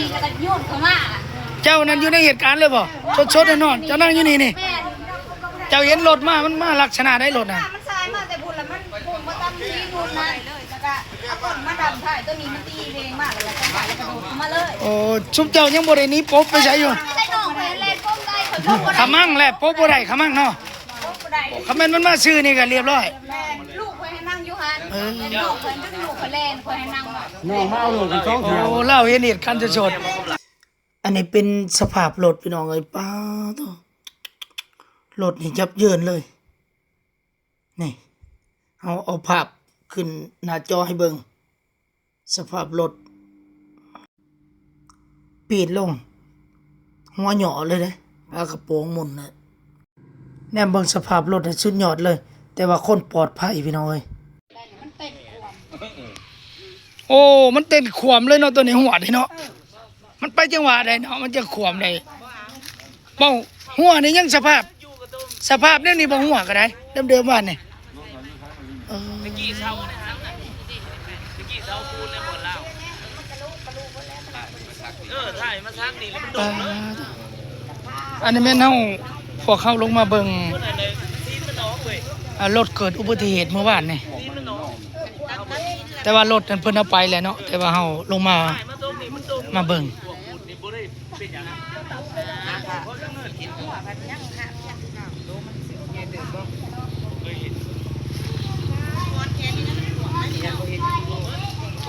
นี่แล้วก็โยนเข้ามาเจ้านั้นอยู่ในเหตุการณ์เลยบ่สดๆแน่นอนเจ้านั่งอยู่นี่นี่ แม่นเจ้าเห็นรถมา มันมาลักษณะได้รถน่ะ มันสายมาแต่พุ่นแล้วมันพุ่งมาตามที่นู่นนั่นเลยแล้วก็เอาต้นมาดำถ่ายตัวนี้มันตีเพลงมากแล้วก็ถ่ายแล้วก็โดดเข้ามาเลยโอ้ชุบเจ้ายังบ่ได้หนี้ปบไปใช้อยู่ใช่น้องไปเล่นก้มได้ขอโทษบ่ได้ขมั่งแหละปบบ่ได้ขมั่งเนาะก้มบ่ได้ คำแม่นมันมาซื้อนี่ก็เรียบร้อย แม่ลู เออลูกคอยดึงลูกคอยเล่นคอให้นั่งไว้น้องมาเอาลูกกันสองแถวโอ้เล่าเห็นเหตุการณ์สดอันนี้เป็นสภาพรถพี่น้องเอ้ยป้าตัวรถนี่ยับเยินเลย นี่เอาเอาภาพขึ้นหน้าจอให้เบิงสภาพรถปีดลง หัวหย่อเลยเด้ปากระโปรงมุนนะแนมเบิงสภาพรถน่ะสุดยอดเลย แต่ว่าคนปลอดภัยพี่น้องเอ้ย โอ้ มันเต้นขวมเลยเนาะตัวนี้หัวนี่เนาะ มันไปจังหวะใดเนาะ มันจะขวมได้เบ้าหัวนี่ยังสภาพ สภาพเนี่ยนี่บ่หัวก็ได้เดิมๆว่านี่เออตะกี้เสาในห้างน่ะตะกี้เสาปูนในบ่อนเล่าเออถ่ายมาทางนี้แล้วมันโดปาดเลยดอันนี้แม่นเฮาพวกเขาลงมาเบิ่งคนไหนเลยซีนมันออกเว้ยอ่ารถเกิดอุบัติเหตุเมื่อวานนี่ซีนมันออก แต่ว่ารถนั้นเพิ่นเอาไปแล้วเนาะแต่ว่าเฮาลงมามาเบิ่งพวกปูนนี่บ่ได้เป็นอย่างนั้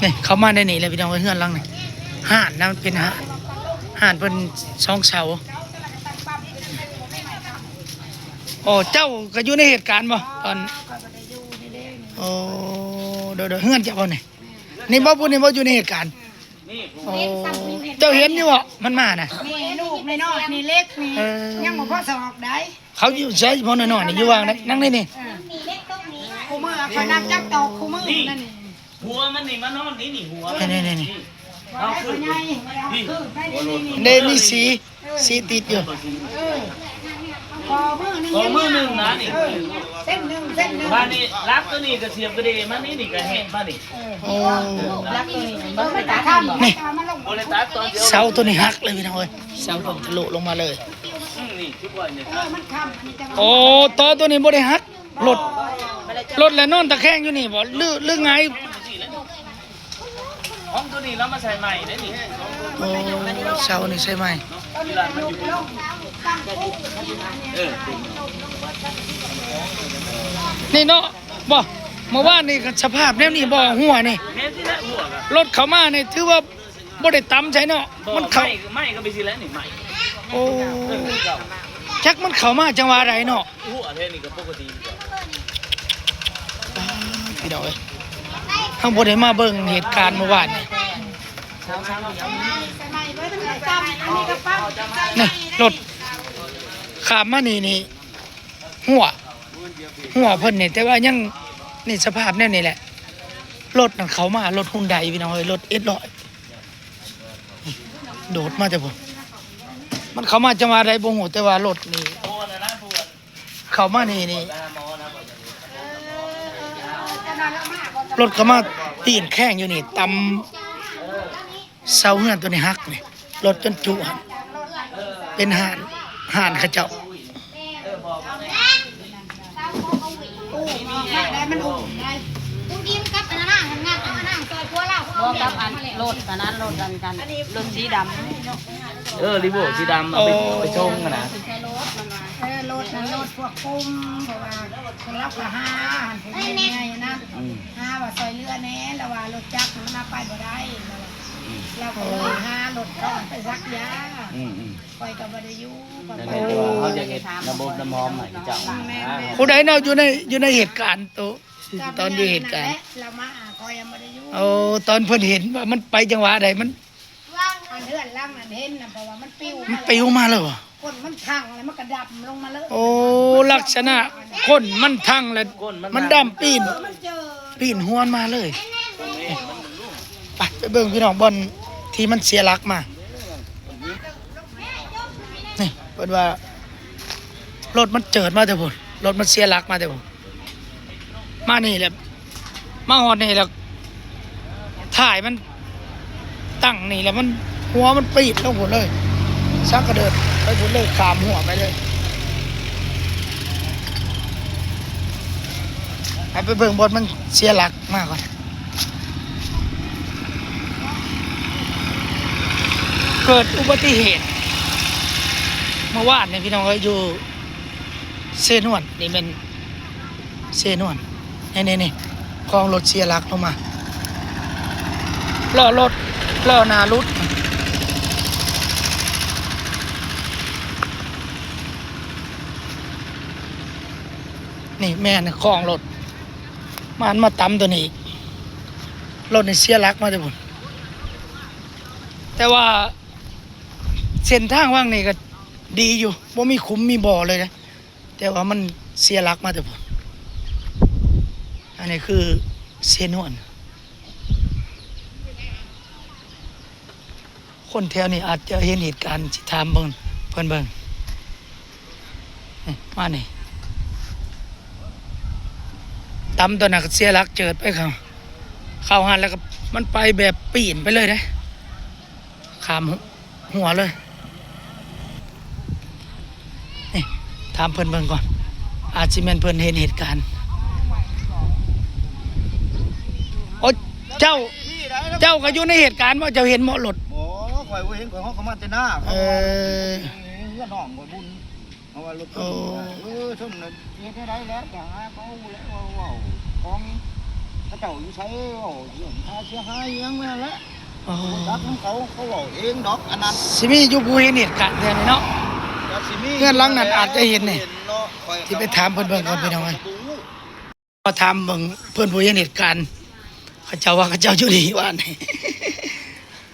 หนี่เขามาในนี่เลยพี่น้องเฮือนลังนี่ห่านนะมันเป็นห่านห่านเพิ่นสองเสาโอ้เจ้าก็อยู่ในเหตุการณ์บ่ตอนโอ้ ยวเดี๋ยวเฮือนเจ้าบ่นี่นี่บ่พูดนี่บ่อยู่ในเหตุการณ์นี่โอ้เจ้าเห็นอยู่บ่มันมาน่ะนี่ลูกน้อยๆนี่เล็กนี่เออยังบ่พอสอบได้เขาอยู่ใช้บ่น้อยๆนี่อยู่วางได้นั่งนี่นี่คูมือคอยนั่งจักตอกคูมือนั่นนี่หัวมันนี่มันนอนนี่นี่หัวนี่นี่นี่เอาขึ้นใหญ่คือไปนี่นี่เดมีสีสีติดอยู่ คอมือนี่ขอมือหนึ่งนะนี่เส้นหนึ่งเส้นหนึ่งบ้านนี้รับตัวนี้กระเทียมกระเดมันนี่นี่กระแห้งบ้านนี่โอ้รักตัวนี้มันไม่ตาข้ามนี่มันลงโอเลตัสตอนเดียวเสาตัวนี้หักเลยพี่น้องเอ้ยเสาตัวทะลุลงมาเลย อืมนี่ทุกวันเนี่ยมันข้ามมันจะโอ้ตอตัวนี้บ่ได้หักรถรถและนอนตะแคงอยู่นี่บ่ลือลือไงห้องตัวนี้แล้วมาใส่ใหม่ได้นี่โอ้เสานี่ใช่ไหมเวลามันอยู่ นี่เนาะบ่เมื่อวานนี่ก็สภาพแนวนี้บ่หัวนี่แม่ที่ละหัวกันรถเข้ามานี่ถือว่าบ่ได้ตํใช่เนาะมัมันนเข้าเข้าไม่ก็ไปสิแล้วนี่ใหม่โอ้เออเก่าจักมันเข้ามาจังหวะใดเนาะหัวเทนี่ก็ปกติกว่าพี่น้องเอ้ยเฮาบ่ได้มาเบิ่งเหตุการณ์เมื่อวานนี่สมัยไว้ตั้งแต่จำอันนี้ก็ปั้มนี่รถ ขามมานี่นี่หัว หัวเพิ่นนี่แต่ว่ายังนี่สภาพแน่นี่แหละ รถนั่นเขามารถฮุนไดพี่น้องเอ้ยรถเอสร้อยโดดมาแต่ผมมันเขามาจังหวะใดบ่ฮู้แต่ว่ารถนี่เขามานี่นี่รถเขามาตีนแข้งอยู่นี่ตำเสาเฮือนตัวนี้หักนี่รถจนจุหันเป็นห่าน ห่านเขาเจ้าได้มันอุ่นได้คุณยิ้มกับอันนั้นนะทำงานเอาอันนั้นซอยพัวเราบ่กับอันรถอันนั้นรถกันกันรถสีดำเออรีโบสีดำเอาไปไปชงกันนะเออรถนั่นรถพวกกุ้มเพราะว่าคนรับละห้าหันไปยังไงนะห้าว่าซอยเรือดแน่แล้วว่ารถจักรมันมาไปบ่ได้ เราก็เลยห้ารถก็ไปซักยาอืมอืมคอยกับบ่ได้อยู่ก็นั่นไปแหละตัวเขาจะเห็ดน้ำบน้ำหอมใหม่เจ้าผู้ใดเนาะอยู่ในอยู่ในเหตุการณ์ตัวตอนอยู่เหตุการณ์เรามาคอยยังบ่ได้อยู่โอ้ตอนเพิ่นเห็นว่ามันไปจังหวะใดมันมันเลื่อนล่างนั่นเห็นนะเพราะว่ามันปิ้วมันปิวมาแล้วเหรอคนมันพังแล้วมันกระดับลงมาเลยโอ้ลักษณะคนมันทั้งแล้วมันดำปีนมันเจอปีนหวนมาเลย ไปไปเบิ่งพี่น้องบอลที่มันเสียหลักมา นี่เปิดว่ารถมันเจิดมาแต่พุ่นรถมันเสียหลักมาแต่พุ่นมานี่แหละมาหอดนี่แล้วถ่ายมันตั้งนี่แล้วมันหัวมันปีดลงหมเลยชักกระเดิดไปหมเลยขามหัวไปเลยไปเบิ่งบทมันเสียหลักมากก่อน เกิดอุบัติเหตุเมื่อวานเนี่ยพี่น้องเอ้ยอยู่เซนวนนี่เป็นเซนวนนี่นี่นี่กองรถเสียหลักลงมาล้อรถล้อหนารุดนี่แม่นะคลองรถมันมาตำตัวนี้รถนี่เสียหลักมาแต่บุญแต่ว่า เส้นทางว่างนี่ก็ดีอยู่ว่ามีขุมมีบ่อเลยนะ แต่ว่ามันเสียหลักมาแต่บุญอันนี้คือเซนวนคนแถวนี้อาจจะเห็นเหตุการณ์สิถามเบิ่งเพิ่นเบิ่งนี่มานี่ตำตัวหนักเสียหลักเจิดไปเขาเข้าหันแล้วก็มันไปแบบปีนไปเลยนะขามหัวเลย ถามเพิ่นเบิ่งก่อน อาจสิแม่นเพิ่นเห็นเหตุการณ์โอ้เจ้า พี่ได้แล้วเจ้าก็อยู่ในเหตุการณ์ว่าเจ้าเห็นหมอรถโอ้ข่อยบ่เห็นข่อยเฮาก็มาแต่หน้าเออเฮือน้องข่อยบุญเอาว่ารถโอ้ เออชนน่ะเฮ็ดได้แล้วแต่หาเขาแล้วว่าเว้าของเขาเจ้าอยู่ใช้เว้าเรื่องค่าเสียหายอิหยังแม่นแหละ โอ้รักของเขาเขาเว้าเองดอกอันนั้นสิมีอยู่ผู้เห็นเหตุการณ์แท้นี่เนาะก็สิมี เงื่อนหลังนั้นอาจจะเห็นนี่เนาะข่อยที่ไปถามเพิ่นเบิ่งก่อนพี่น้องเอ้ยพอถามเบิ่งเพื่อนผู้เห็นเหตุการณ์เขาเจ้าว่าเขาเจ้าอยู่ดีว่านี่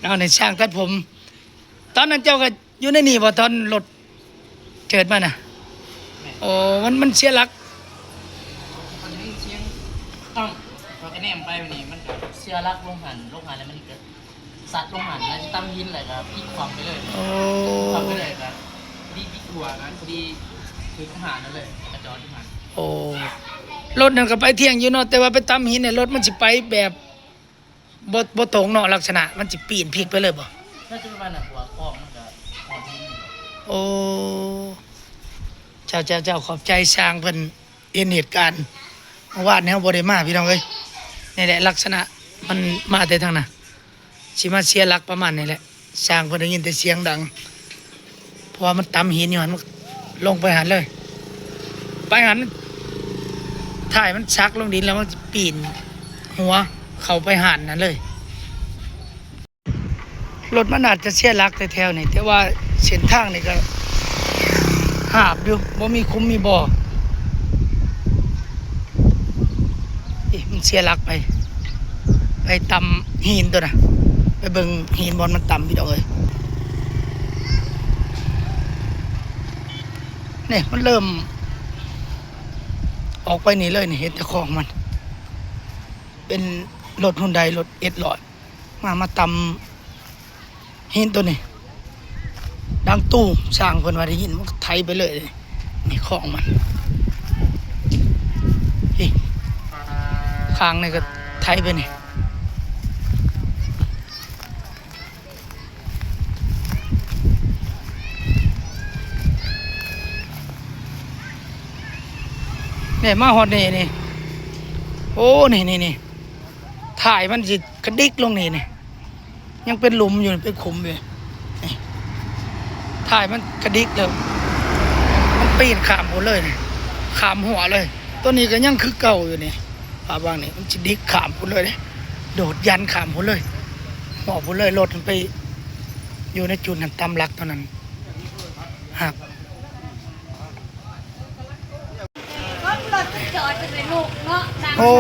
เอาในช่างตัดผม ตอนนั้นเจ้าก็อยู่ในนี่บ่ตอนรถเกิดมาน่ะโอ้มันมันเสียหลักมันได้เสียงต้องพอแกแนมไปวันนี้มันก็เสียรักลงหันลงหันแล้วมันก็สัตว์ลงหันแล้วตั้มยินอะไรครับพลิกความไปเลยโอ้ความไปเลยครับ ดีพลิกหัวนะดีคือลงหันนั่นเลยกระจอนลงหันโอ้รถนั่นก็ไปเที่ยงอยู่เนาะแต่ว่าไปตำหินเนี่ยรถมันสิไปแบบบ่บ่ตรงเนาะลักษณะ มันสิปีนพลิกไปเลยบ่น่าจะประมาณน่ะหัวคล้องมันก็คอทิ้งอยู่โอ้เจ้าเจ้าเจ้าขอบใจสร้างเพิ่นเห็นเหตุการณ์เมื่อวานเนี่ยบ่ได้มาพี่น้องเอ้ยนี่แหละลักษณะมันมาแต่ทางน่ะสิมาเสียหลักประมาณนี้แหละสร้างเพิ่นได้ยินแต่เสียงดัง เพราะมันตำหินอยู่หันมันลงไปหันเลย ไปหันถ่ายมันชักลงดินแล้วมันปีน หัว เขาไปหันนั่นเลยรถมันอาจจะเสียหลักแต่แถวนี่แต่ว่าเส้นทางนี่ก็หาบอยู่บ่มีคุ้มมีบ่อเอ๊ะมันเสียหลักไป ไปตำหินตัวน่ะไปเบิ่งหินบอลมันต่ำพี่ดอกเอ้ย เนี่ยมันเริ่ม ออกไปนี่เลยนี่เห็นแต่ของมัน เป็นรถฮุนไดรถเอ็ดหลอยมามาตำหินตัวนี้ดังตู้สร้างเพิ่นว่าได้ยินมันก็ไถไปเลยเนี่ของมันข้างนี่ก็ไถไปนี่ เนี่ยมาฮอดนี่นี่โอ้นี่นี่นี่ถ่ายมันสิกระดิกลงนี่นี่ยังเป็นหลุมอยู่เป็นขุมอยู่ถ่ายมันกระดิกเลยมันปีนขามหัวเลยนี่ขามหัวเลย ตัวนี้ก็ยังคือเก่าอยู่นี่ปาบางนี่มันจะดิกขามหัวเลยโดดยันขามหัวเลยหัวหัวเลยรถมันไป อยู่ในจุดนั้นตำลักเท่านั้นหักรถรถจอดจะ เป็นลูกเนาะดังโอ้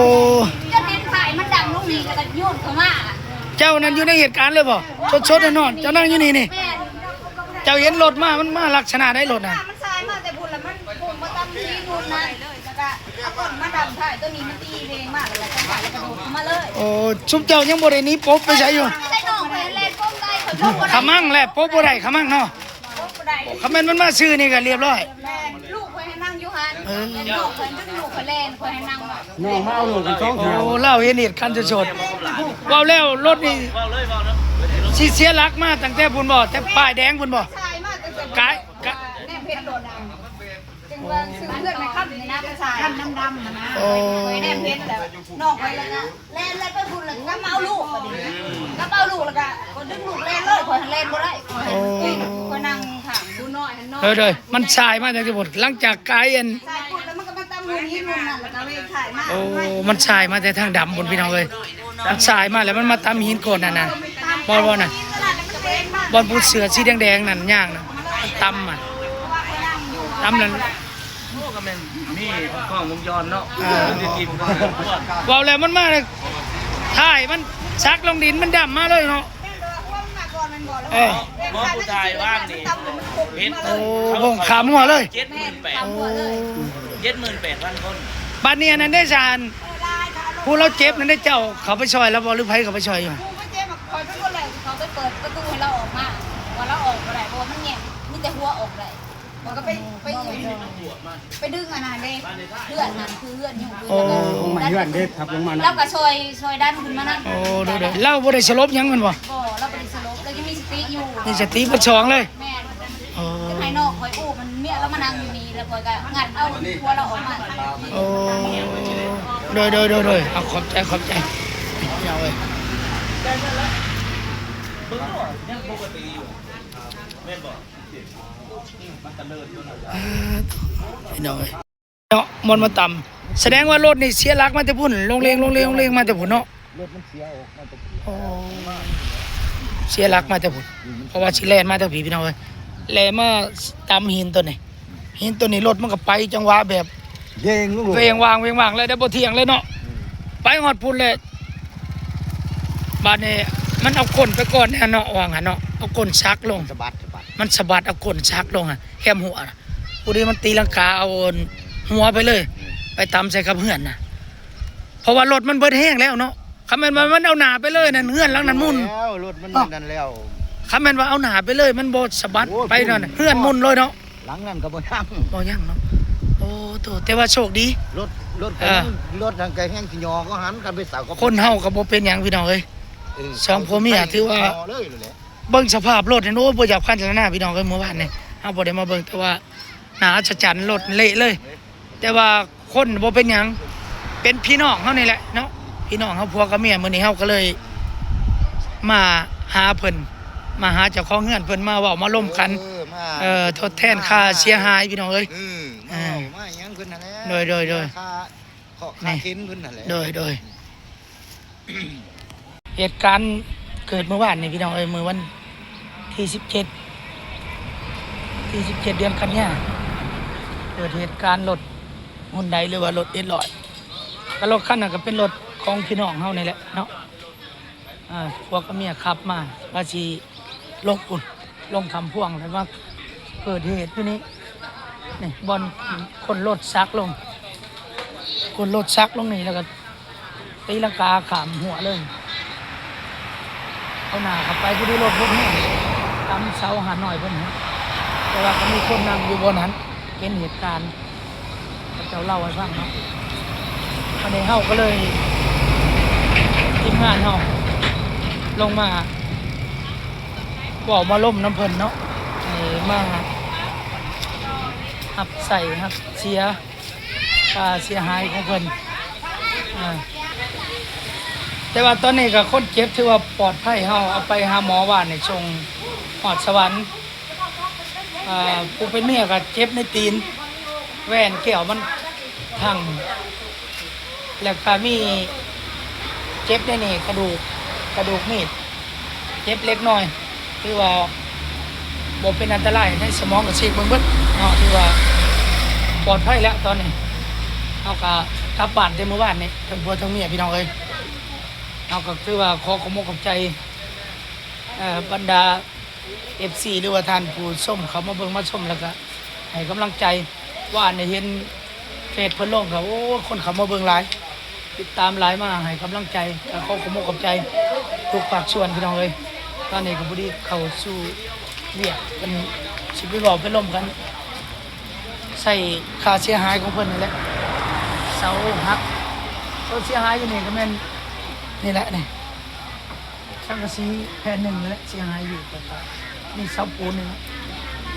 จะเห็นถ่ายมันดังลงนี่ก็จะโยนเข้ามาเจ้านั้นอยู่ในเหตุการณ์เลยบ่ชดๆแน่นอนเจ้านั่งอยู่นี่นี่ แม่เจ้าเห็นรถมา มันมาลักษณะได้รถน่ะ มันสายมาแต่บุญแล้วมันบุญมาตำที่บุญนะแล้วก็เอาก้นมาดำถ่ายตัวนี้มันตีเองมากแล้วก็ถ่ายแล้วก็โดดเข้ามาเลยโอ้ชุบเจ้ายังบ่ได้หนี้ปบไปใช้อยู่ใช่น้องไปเล่นก้มไก่เขาลูกบ่ได้ขมั่งแหละปบบ่ได้ขมั่งเนาะลูกบ่ได้ คำแม่นมันมาซื้อนี่ก็เรียบร้อย แม่ลูกคอยให้นั่งอยู่หันเออลูกคอยจนลูกค อยเล่นคอยให้นั่งมาน้องมาเอาลูกกันสองโอ้เล่าเห็นเหตุการณ์สดๆเว่าแล้วรถนี่ว่าเลยว่าเนาะสิเสียหลักมาตั้งแต่พุ่นบ่แต่ป้ายแดงพุ่นบ่ ชายมากตั้งแต่กายกะแน่เพชรโดดดังจึงว่าซื้อเพื่อนมาค้ำในน้ำกระชายขั้นดำๆนะนะโอ้ไปแน่เพชรแล้วนอกไปแล้วก็แล่นแล้วไปพุ่นแล้วก็มาเอาลูกก็ดีก็เอาลูกแล้วก็คนดึงลูกเล่นเลยคนเล่นบ่ได้คนนั่งถามดูน้อยหันน้อยเด้อเด้อมันชายมาตั้งแต่พุ่นหลังจากกายอัน ชายพูดแล้ว มันก็มาตำมือนี้มุมนั่นแล้วก็เลยถ่ายมาโอ้ มันชายมาแต่ทางดำพุ่นพี่น้องเอ้ยมันชายมาแล้วมันมาตำหินก่อนนั่นน่ะบ่บ่น่ะตลาดมันเป็นมากบอลพูดเสือสีแดงๆนั่นย่างน่ะตำอะตำนั่นพวกก็แม่นมีข้องวงจรเนาะอ่าจะกินก็ว่าแล้วมันมาเลยถ่ายมันซักลงดินมันดำมาเลยเนาะเออบ่ผู้ชายว่างนี่เพชรโอ้โหขามัวเลยเจ็ดหมื่นแปดโอ้ เจ็ดหมื่นแปดพันคนบ้านนี้อันนั้นได้สารผู้เราเจ็บนั้นได้เจ้าเขาไปช่วยแล้วบอหรือไผเขาไปช่วยอยู่กูก็เจ๊มาคอยเป็นคนแรกเขาไปเปิดประตูให้เราออกมาว่าเราออกอะไรเพราะว่ามันแง่มีแต่หัวออกได้มันก็ไปไปไปดึงอันนั้นเลยเลือดนั่นคือเลือดอยู่คือโอ้มาเฮือนเด็ดครับลงมาแล้วก็ซอยซอยด้านขึ้นมานั่นโอ้เดูเด้เล่าบ่ได้สลบหยังมันบ่ก็เราไปสลบแล้วยังมีสติอยู่นี่สติบ่ชองเลยแม่โอ้จะให้นอกคอยอู้มันเมียแล้วมานั่งอยู่นี่ แล้วคอยก็งัดเอาหัวเราออกมาโอ้โดยโดยโดยโดยเอาขอบใจขอบใจเอาเว้ยอ่าพี่น้องเอ้ยเนาะมันมาต่ำแสดงว่ารถนี่เสียหลักมาแต่พุ่นลงเลงลงเลงลงเลงมาแต่พุ่นเนาะรถมันเสียออกมาตะโอ้เสียหลักมาแต่พุ่นเพราะว่าสิแลนมาแต่ผีพี่น้องเอ้ยแลมาตำหินตัวนี้ หินตัวนี้รถมันก็ไปจังหวะแบบเย่งลูกเวียงวางเวียงวางเลยได้บ่เที่ยงเลยเนาะไปหอดพุ่นเลยบาดนี้มันเอาก้นไปก่อนเนี่ยเนาะวางหันเนาะเอาก้นชักลงสะบัดสะบัดมันสะบัดเอาก้นชักลงอะแคมหัวน่ะผู้นี้มันตีลังกาเอาหัวไปเลย ไปตำใส่กับเหือนน่ะเพราะว่ารถมันเบิดแห้งแล้วเนาะคำแม่นว่ามันเอาหนาไปเลยนั่นเหือนหลังนั้นมุนแล้วรถมันนั่นแล้วคำแม่นว่าเอาหนาไปเลย มันบ่สะบัดไปนั่นน่ะเหือนมุนเลยเนาะ หลังนั้นก็บ่ยังบ่ยังเนาะโอ้โตแต่ว่าโชคดี รถรถเออรถทางไกลแห้งสิยอก็หันกันไปเสาก็คนเฮาก็บ่เป็นหยังพี่น้องเอ้ยเสองผัวเมียถือว่ายเลยเลยแหละเบิ่งสภาพรถเนี่ยโอ้บ่อยากพันจารณาพี่น้องเอ้ยเมื่อวานนี่เฮาบ่ได้มาเบิ่งแต่ว่าหนาอัศจรรย์รถเละเลย แต่ว่าคนบ่เป็นหยังเป็นพี่น้องเฮานี่แหละเนาะพี่น้องเฮาผัวกับเมียมื้อนี้เฮาก็เลย มาหาเพิ่นมาหาเจ้าของเฮือนเพิ่นมาเว้ามาล่มกัน เออมา เอ่อทดแทนค่าเสียหายพี่น้องเอ้ยเออเอมาอเอามาหยังขึ้นนั่นแหละโดยโดยโดย ค่าขอนี่ค่าเข็นขึ้นนั่นแหละโดยโดยเหตุการณ์เกิดเมื่อวานนี่พี่น้องเอ้ยมื้อวันที่17ที่17เดือนกันยาเกิดเหตุการณ์รถหุ่นใดหรือว่ารถเอ็ดลอยก็รถคันนั้นก็เป็นรถของพี่น้องเฮานี่แหละเนาะอ่าพวกกับเมียขับมาว่าสิลงอุ่นลงทำพ่วงแล้วว่า เกิดเหตุที่นี้นี่บอลคนรถซักลง คนรถซักลงนี่แล้วก็ตีลังกาขามหัวเลยเอาหน้าขับไปผู้ที่รถพวกนี้ตามเสาหาหน่อยเพิ่นฮะแต่ว่าก็มีคนนั่งอยู่บนนั้นเป็นเหตุการณ์พระเจ้าเล่าให้ฟังเนาะวันนี้เฮาก็เลยทีมงานเฮาลงมาบอกมาล่มน้ำเพิ่นเนาะ ห้มาหับใส่หับเสียค่าเสียหายของเพิ่นแต่ว่าตอนนี้ก็คนเจ็บถือว่าปลอดภัยเฮาเอาไปหาหมอว่านในชงหอดสวรรค์ผู้เป็นเมียก็เจ็บในตีนแหวนแก้วมันพังแล้วก็มีเจ็บในนี่กระดูกกระดูกมีด เจ็บเล็กน้อย คือว่า บ่เป็นอันตรายในสมองกับซีกเบิ่งเบิดเนาะที่ว่าปลอดภัยแล้วตอนนี้เอาก็กลับบ้านแต่เมื่อวานนี่ทั้งผัวทั้งเมียพี่น้องเอ้ยเอาก็คือว่าขอขอบคุณขอบใจอ่อบรรดาเอฟซีหรือว่าท่านผู้ชมเขามาเบิ่งมาชมแล้วก็ให้กำลังใจว่าในเห็นเฟซเพิ่นลงก็โอ้คนเขามาเบิ่งหลายติดตามหลายมาให้กำลังใจขอขอบคุณขอบใจทุกภาคส่วนพี่น้องเอ้ยตอนนี้ก็บ่ได้เข้าสู่ เวียกเป็นสิไปบอกไปล่มกัน ใส่ค่าเสียหายของเพิ่นนี่แหละเสาหักต้นเสียหายอยู่นี่ก็แม่นนี่แหละนี่ใส่สังกระสีแผ่นหนึ่งและเสียหายอยู่ก็นี่เสาปูนนี่นะ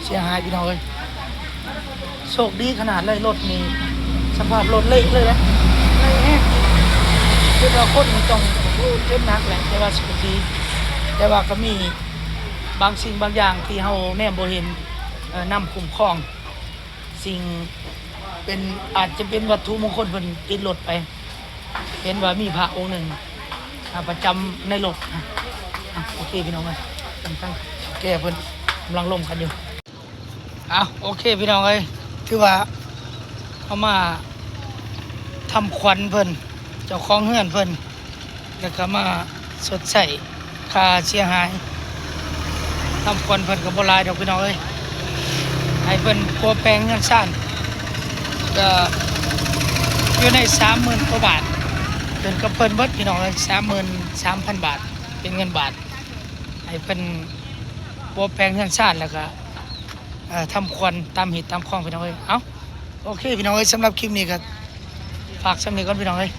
เสียหายพี่น้องเลยโชคดีขนาดเลยรถนี่สภาพรถเละเลยนะเละแห้งคือเราคนมันต้องเจ็บนักแหละแต่ว่าสุขดีแต่ว่าก็มี บางสิ่งบางอย่างที่เฮาแนมบ่เห็นเอ่อนำคุ้มครอง สิ่งเป็นอาจจะเป็นวัตถุมงคลเพิ่นติดรถไป เห็นว่ามีพระองค์หนึ่งประจำในรถโอเคพี่น้องเอ้ยกำลังแก้เพิ่นกำลังล่มกันอยู่เอาโอเคพี่น้องเอ้ยคือว่าเอามาทำควันเพิ่นเจ้าของเฮือนเพิ่นแล้วก็มาสดใส่ค่าเสียหาย ทำควันเพิ่นกับโบราณดอกพี่น้องเอ้ยให้เพิ่นปัวแปลงเงินสั้นก็อยู่ในสามหมื่นกว่าบาทเป็นกับเพิ่นเบิดพี่น้องเลยสามหมื่นสามพันบาท เป็นเงินบาท ให้เพิ่นบัวแปลงเงินชาติแล้วก็เอ่อทำควันตามหิตตามคลองพี่น้องเลยเอ้าโอเคพี่น้องเอ้ยสำหรับคลิปนี้ก็ฝากสำเนีก่อนพี่น้องเอ้ย